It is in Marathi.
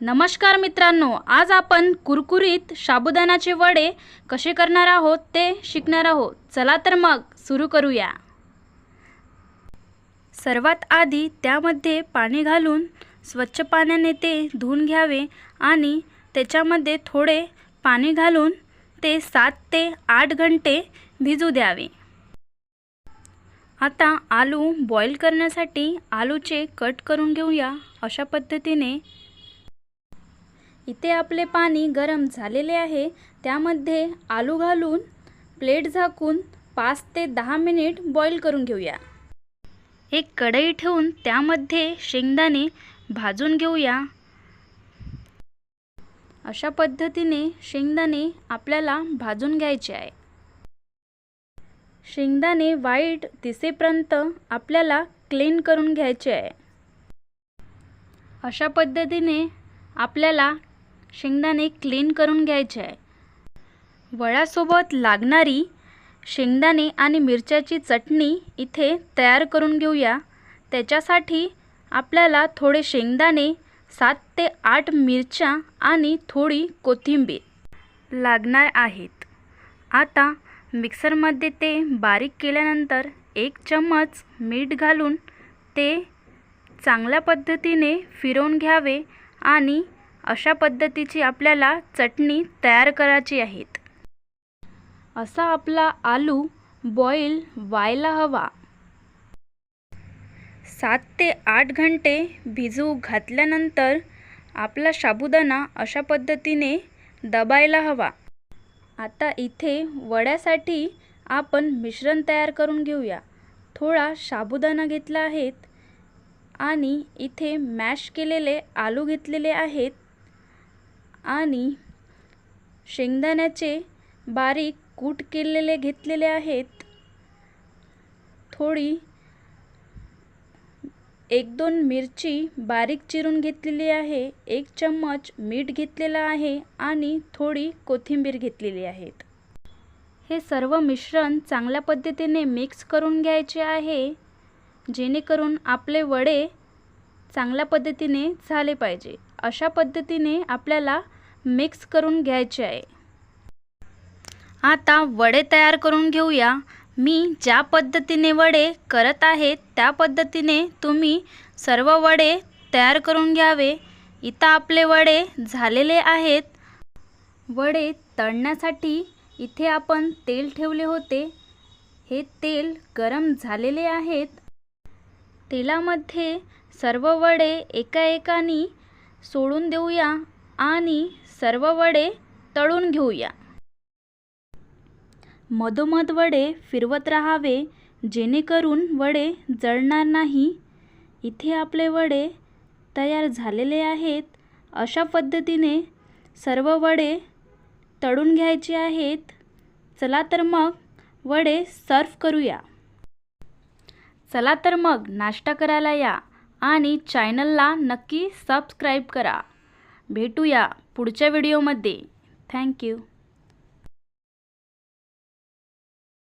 नमस्कार मित्रांनो आज आपण कुरकुरीत साबुदाणाचे वडे कसे करणार आहोत ते शिकणार आहोत. चला तर मग सुरू करूया. सर्वात आधी त्यामध्ये पाणी घालून स्वच्छ पाण्याने ते धुवून घ्यावे आणि त्याच्यामध्ये थोडे पाणी घालून ते सात ते आठ घंटे भिजू द्यावे. आता आलू बॉईल करण्यासाठी आलूचे कट करून घेऊया. अशा पद्धतीने इथे आपले पाणी गरम झालेले आहे. त्यामध्ये आलू घालून प्लेट झाकून पाच ते दहा मिनिट बॉईल करून घेऊया. एक कढई ठेवून त्यामध्ये शेंगदाणे भाजून घेऊया. अशा पद्धतीने शेंगदाणे आपल्याला भाजून घ्यायचे आहे. शेंगदाणे वाईट दिसेपर्यंत आपल्याला क्लीन करून घ्यायचे आहे. अशा पद्धतीने आपल्याला शेंगदाणे क्लीन करून घ्यायचे आहे. वड्यासोबत लागणारी शेंगदाणे आणि मिरच्याची चटणी इथे तयार करून घेऊया. त्याच्यासाठी आपल्याला थोडे शेंगदाणे सात ते आठ मिरच्या आणि थोडी कोथिंबीर लागणार आहेत. आता मिक्सरमध्ये ते बारीक केल्यानंतर एक चम्मच मीठ घालून ते चांगल्या पद्धतीने फिरवून घ्यावे आणि अशा पद्धतीची आपल्याला चटणी तयार करायची आहेत. असा आपला आलू बॉईल व्हायला हवा. सात ते आठ घंटे भिजू घातल्यानंतर आपला साबुदाणा अशा पद्धतीने दबायला हवा. आता इथे वड्यासाठी आपण मिश्रण तयार करून घेऊया. थोडा साबुदाणा घेतला आहेत आणि इथे मॅश केलेले आलू घेतलेले आहेत. आणि शेंगदाण्याचे बारीक कूट केलेले घेतलेले आहेत. थोडी एक दोन मिरची बारीक चिरून घेतलेली आहे एक चम्मच मीठ घेतलेलं आहे आणि थोडी कोथिंबीर घेतलेली आहेत. हे सर्व मिश्रण चांगल्या पद्धतीने मिक्स करून घ्यायचे आहे जेणेकरून आपले वडे चांगल्या पद्धतीने झाले पाहिजे. अशा पद्धतीने आपल्याला मिक्स करून घ्यायचे आहे. आता वडे तयार करून घेऊया. मी ज्या पद्धतीने वडे करत आहे त्या पद्धतीने तुम्ही सर्व वडे तयार करून घ्यावे. इथं आपले वडे झालेले आहेत. वडे तळण्यासाठी इथे आपण तेल ठेवले होते. हे तेल गरम झालेले आहेत. तेलामध्ये सर्व वडे एका एकानी सोडून देऊया आणि सर्व वडे तळून घेऊया. मधोमध वडे फिरवत राहावे जेणेकरून वडे जळणार नाही. इथे आपले वडे तयार झालेले आहेत. अशा पद्धतीने सर्व वडे तळून घ्यायचे आहेत. चला तर मग वडे सर्व करूया. चला तर मग नाश्ता करायला या. आणि चॅनलला नक्की सबस्क्राईब करा. भेटूया पुढच्या व्हिडिओमध्ये. थँक्यू.